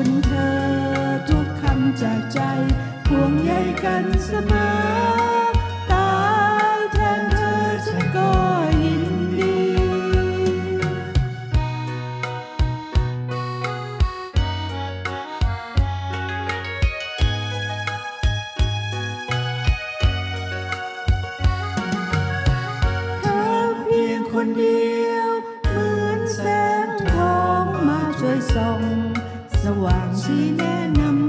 คุณเธอทุกคำจากใจห่วงใยกันเสมอตายแทนเธอฉันก็ยินดี เธอเพียงคนเดียว เหมือนแสงทองมาช่วยส่อง sa wang sinenam.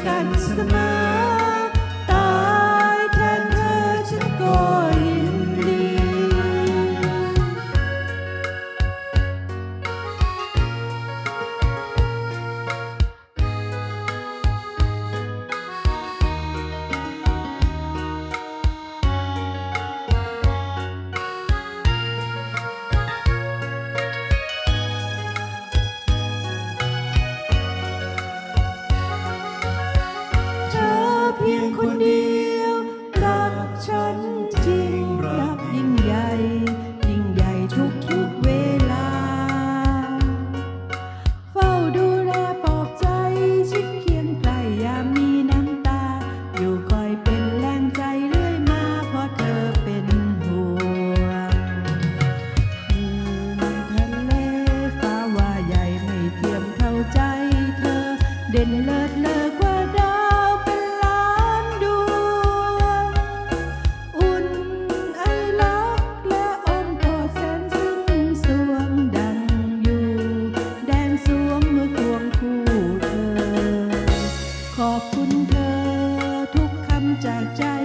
That's the man. พียงคนเดียำจากใจ